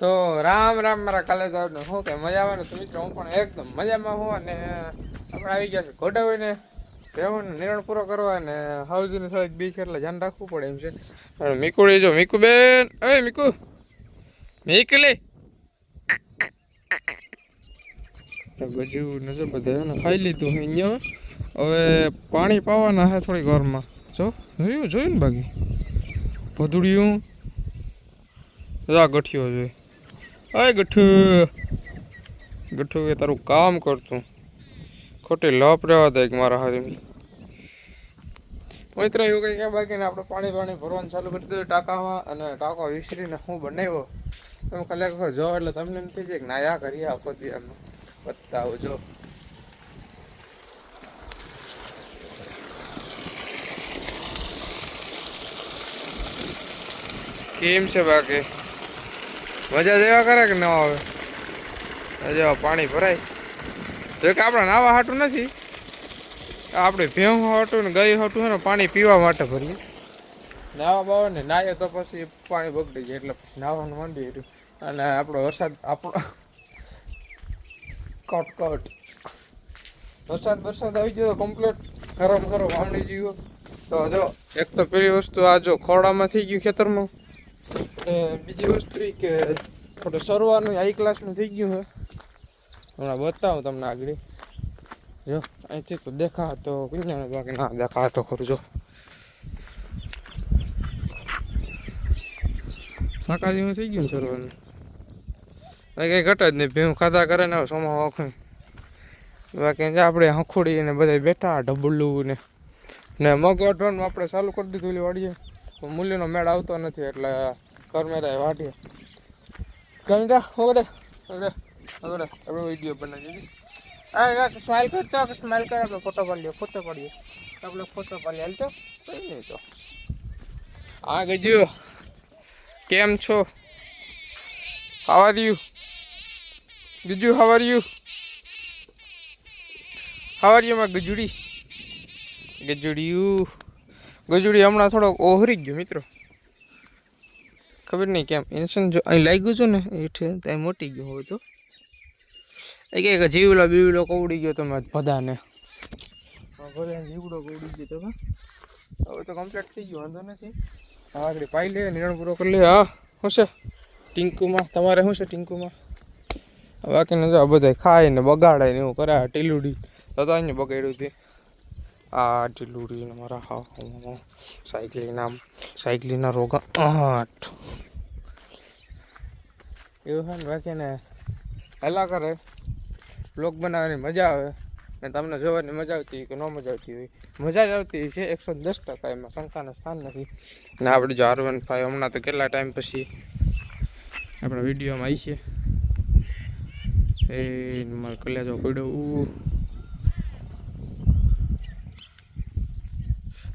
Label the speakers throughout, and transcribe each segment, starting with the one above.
Speaker 1: તો રામ રામ મારા કાલે તો હું કે, મજા ને તો મિત્રો હું પણ એકદમ મજામાં હું અને આપણે આવી ગયા છે ગોડાવીને રહેવાનું નિર્ણય પૂરો કરવા અને હાઉજીને થોડીક બીક એટલે ધ્યાન રાખવું પડે એમ છે. મીકુડી જો મીકુ બેન. એ, મીકુ. મીકલી ગજુ નજર બધા ખાઈ લીધું અહીંયા. હવે પાણી પાવાના છે થોડીક વારમાં. જો, જોયું જોયું ને બાકી? ભદુડિયું. આ ગઠિયો જોઈ. અય ગઠ્ઠુ. ગઠ્ઠુ એ તારું કામ કરતું. ખોટી લપ રહેવા દે મારા હાથમાં મિત્ર, એવું કંઈ કે બાકી આપણે પાણી પાણી ભરવાનું ચાલુ કરી દીધું ટાંકામાં અને ટાંકો વિસરીને હું બનાવ્યો. તમે કલાક જો એટલે તમને એમ થઈ જાય કે નાયા કરી આખો દી આમ. બતાવો જો. કેમ છે બાકી? મજા જેવા કરે કે ન આવે? જેવા પાણી ભરાય. જો કે આપણે નાવા હાટું નથી. આપણે ભેહું હાટું ને ગયું હાટું ને પાણી પીવા માટે ભરીએ. નાવા બાવા ને નાહીએ તો પછી પાણી બગડી જાય એટલે પછી નાવાનું માંડી રહ્યું. અને આપણો વરસાદ, આપણો કટ કટ. વરસાદ વરસાદ આવી ગયો કમ્પ્લીટ ગરમ ગરમ વાવણી જીવો. તો જો, એક તો પેલી વસ્તુ આ જો ખોડામાં થઈ ગયું ખેતરમાં બીજી વસ્તુ એ કે થોડું સરવાનું આઈ ક્લાસનું થઈ ગયું છે હમણાં બતાવું તમને આગળ જો, અહીંથી તો દેખા તો કુંજાણે બાકી ના દેખા તો ખરું, જો. શાકા થઈ ગયું સરવાનું? કંઈ ઘટ જ નહીં, ભીમ ખાધા કરે ને સોમાં વાખું. બાકી આપણે હંખોડી ને બધા બેઠા ઢબુલું ને ને મગ અઢવાનું આપણે ચાલુ કરી દીધું વાડીએ. મૂલ્યનો મેળ આવતો નથી, એટલે કરમેરા વાટીએ ગંગા ઓગડે ઓગડે ઓગડે આપણે વીડિયો બનાવી દીધી આ સ્માઇલ કરતો સ્માઇલ કરે, આપણે ફોટો પાડીએ ફોટો પાડીએ આપણે ફોટો પાડીએ હાલ તો. કઈ નહીં તો. આ ગજુ કેમ છો? How are you Gaju how are you how are you માં ગજુડી? ગજુડિયું. ગજુડી હમણાં થોડોક ઓહરી ગયો, મિત્રો. ખબર નહીં કેમ. ઇન્સન જો અહીં લાગ્યું છે ને હેઠે ત્યાં મોટી ગયો હોય તો. એ કે જીવલો બીવલો કવડી ગયો તમે ભલે જીવડો કવડી ગયો તમે. હવે તો કમ્પ્લીટ થઈ ગયો, વાંધો નથી. આગળ પાઈ લે, નિર્ણય પૂરો કરી લે. હા, શું છે? ટીંકુમાં, તમારે શું છે ટીંકુમાં? બાકીને જો આ બધા ખાય ને બગાડે ને એવું કરે ટીલુડી. તો અહીંયા બગાડ્યું હતી આ ટીલુડી મારા હા સાયકલીના સાયકલીના રોગા આઠ. એવું છે ને બાકી ને હલા કરે. બ્લોગ બનાવવાની મજા આવે ને તમને જોવાની મજા આવતી હોય કે ન મજા આવતી હોય. મજા જ આવતી છે, એકસો દસ ટકા એમાં શંકાને સ્થાન નથી. ને આપણે જો આર વન ફાઈવ હમણાં તો કેટલા ટાઈમ પછી આપણા વિડીયોમાં આવી છે. એ મારે કલ્યા જો પડ્યો.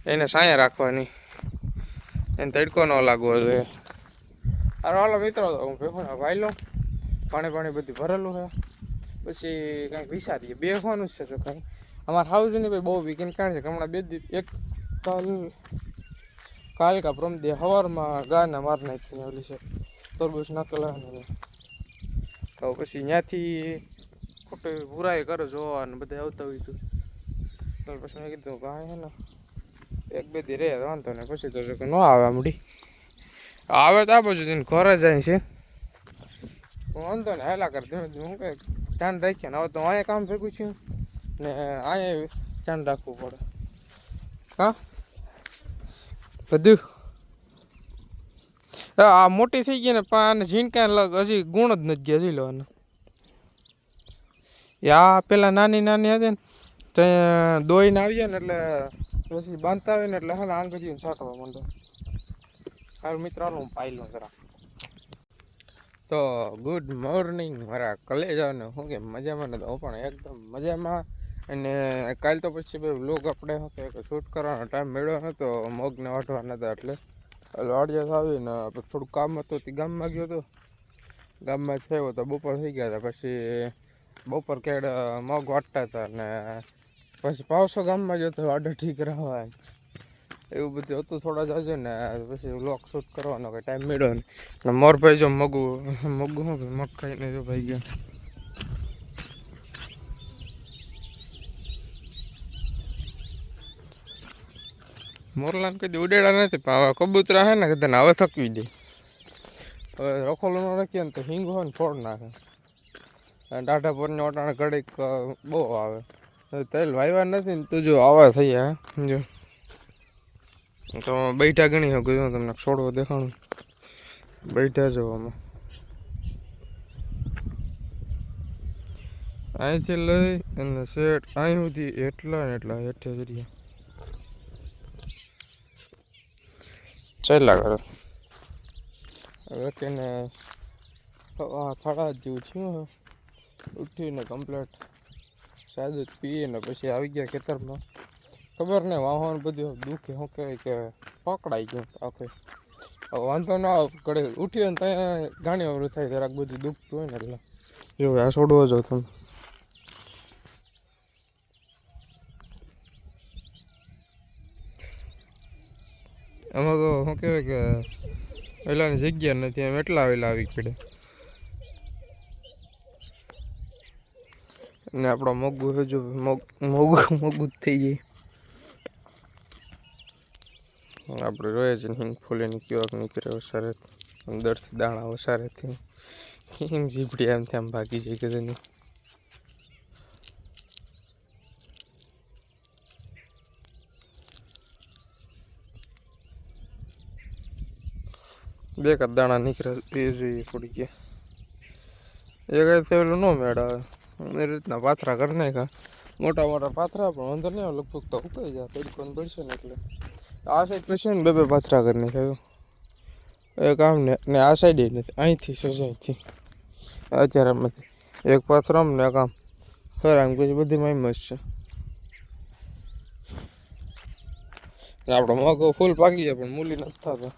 Speaker 1: એને સાયા રાખવાની. એને તડકો ન લાગવો જોઈએ. અરે હાલો, મિત્રો હું ભેગું વાયલો પાણી પાણી બધું ભરેલું છે. પછી કંઈક વિચારીએ. બેસવાનું જ છે જો કંઈ. અમારા હાઉસની ભાઈ બહુ વીકેન્ડ કાઢે છે. હમણાં બે દિવસ એક કાલ કાલ કા પ્રમ દે હવારમાં ગાને માર નાખીને ઓલી છે. તરબૂચ નાખેલા તો પછી ત્યાંથી ખોટી બુરાઈ કરે જોવા ને બધા આવતા હોય તો. પછી મેં કીધું કાંઈ ને એક બે દી રહે વાંધો ને પછી તો કે ન આવે આમડી આવે તો આ બાજુ જઈને ઘરે જાય છે વાંધો ને હેલા કર ધીમે હું કંઈક ધ્યાન રાખીએ ને. હવે તો અહીંયા કામ ભેગું છું ને અહીંયા ધ્યાન રાખવું પડે. હા? બધું? આ મોટી થઈ ગઈ ને, પણ ઝીણકા લગ હજી ગુણ જ નથી ગયા જોઈ લેવાનો. યા, પેલા નાની નાની હતી ને, તો દોઈને આવીએ ને એટલે પછી બાંધતા હોય ને એટલે હા આંગળીને છાંટવા માંડો. હારું મિત્ર, હાલો હું પાઈ લઉં જરા. તો ગુડ મોર્નિંગ મારા કલેજાને શું કે મજામાં ને હું પણ એકદમ મજામાં. અને કાલ તો પછી ભાઈ વ્લોગ આપણે શું કે શૂટ કરવાનો ટાઈમ મળ્યો નહોતો મગને વાટવા હતા એટલે. એટલે અડિયાસ આવીને થોડું કામ હતું તે ગામમાં ગયો હતો ગામમાં થયો તો બપોર થઈ ગયા હતા. પછી બપોર કેડ મગ વાટતા હતા ને પછી પાવસો ગામમાં ગયો તો ઓર્ડર ઠીક રહેવાય. એવું બધું હતું થોડા જાજે ને પછી લોક શૂટ કરવાનો કંઈ ટાઈમ મળ્યો ને મોરભાઈ જો મગુ મગુ શું મગ ખાઈને જો ભાઈ ગયા. મોરલાન કદી ઉડેડા નથી, પણ હવે કબૂતરા હે ને કદાચ હવે થકવી દે. હવે રખોલું ન રાખીએ ને તો હિંગ હોય ને ફોડ નાખે. ટાઢા પોરની ઓટાણે ઘડીક બહુ આવે. તેલ વાવ્યા નથી ને તું જો આવા થઈ ગયા જો. તો બેઠા ગણી શકું છું, તમને છોડવો દેખાણું. બેઠા જવામાં અહીંથી લઈ અને શેઠ અહીં સુધી એટલા ને એટલા હેઠે જ રહ્યા. ચાલ્યા કરો. હવે તેને થાળા જેવું છે ઉઠીને કમ્પ્લેટ સાદ જ પીએ ને પછી આવી ગયા ખેતરમાં. ખબર નહીં, વાહન બધું દુઃખે, શું કહેવાય કે પકડાઈ ગયું આખે. વાંધો ના કડે ઉઠીએ ને ત્યાં ઘાણી વાર થાય, જરાક બધું દુખતું હોય ને એટલે. જો આ છોડવો જો તમે. આમાં તો શું કહેવાય કે પહેલાંની જગ્યા નથી, એમ એટલા આવેલા આવી પડે ને આપણો મોગું હજુ મોગ, મોગું જ થઈ જાય. આપણે જોઈએ છે હિંગ ફૂલીની કેવાક નીકળે વસારે અંદરથી દાણા વસારેથી હિંગ જીપડી આમ તેમ ભાગી જાય કદાની બે કાદ દાણા નીકળે, એ જોઈએ પડી ગયા એ કઈ પેલું ન મેળાવે. એ રીતના પાથરા કરી નાખ્યા. મોટા મોટા પાથરા પણ વાંધો નહીં લગભગ તો ઉકાઈ જાય તડકો પડશે ને એટલે. આ સાઈડ પછી ને બે બે પાથરા કરી નાખ્યા એક આમ ને ને આ સાઈડ નથી, અહીંથી સજાઈથી અત્યારે આમાંથી. એક પાથરામ ને એક આમ. ખરા આમ પછી બધી માઈ મસ્ત છે. આપણો મગો ફૂલ પાકી જાય પણ મૂલી નથી થતા.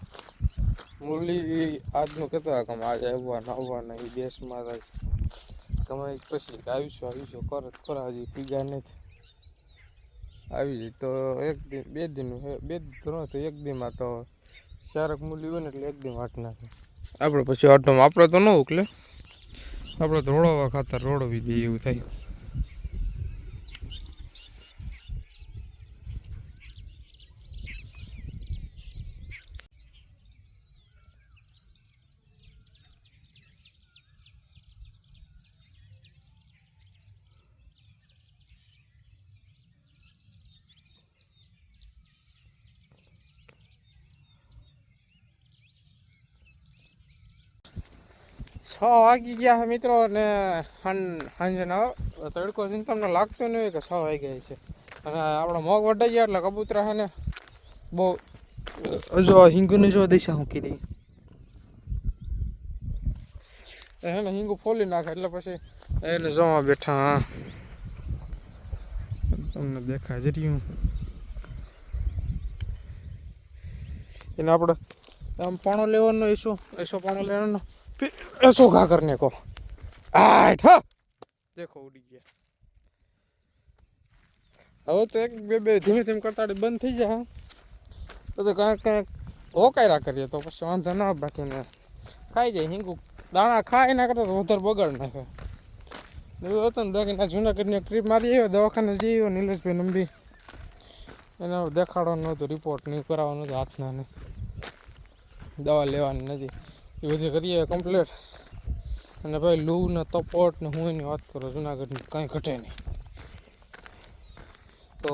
Speaker 1: મૂલી, આજનું કહેતા કામ, આજે આવવા આવવાના, એ દેશમાં થાય કમાઈ પછી આવીશું આવીશું. કરો ખરા હજી પીગા નથી. આવી જાય તો એક દિન બે દિન બે ત્રણ તો એક દિનમાં તો ચારક મૂલી હોય ને એટલે એક દિન વાટ નાખે. આપણે પછી ઓટોમાં આપણે તો ન ઉકલે. આપણે તો રોડવા ખાતર રોડવી દઈએ એવું થાય. છ વાગી ગયા છે મિત્રો અને સાંજના તડકો છે તમને લાગતું નહીં કે છ વાગી ગયા છે. અને આપણો મોગ વટાઈ ગયા એટલે કબૂતરા છે ને બહુ, જો હિંગુની જો દિશા હે ને હિંગુ ફોલી નાખે એટલે પછી એને જોવા બેઠા, હા. તમને દેખાય જ રહ્યું. એને આપણે આમ પાણો લેવાનો એસો એસો પાણો લેવાનો. फिर ऐसो घा करने को आठ हाँ देखो उड़ी ગયા હવે તો એક બે બે ધીમે ધીમે કરતા બંધ થઈ જાય તો તો કાંઈક કાંઈક હોકાયરા કરીએ તો પછી વાંધો ના આવે બાકીને ખાઈ જાય હિંગુ દાણા ખાઈ ના કરતા તો વધારે બગાડ નાખે એવું હતું ને બાકી જુનાગઢની ટ્રીપ મારી આવ્યો દવાખાને જઈ આવ્યો નિલેશભાઈ નંબી એને હવે દેખાડવાનું નહોતું રિપોર્ટ નહીં કરાવવાનું હતું હાથના ને દવા લેવાની નથી એ બધી કરીએ કમ્પ્લીટ અને ભાઈ લૂ ને તપોટ ને હું એની વાત કરું જુનાગઢની, કાંઈ ઘટે નહીં. તો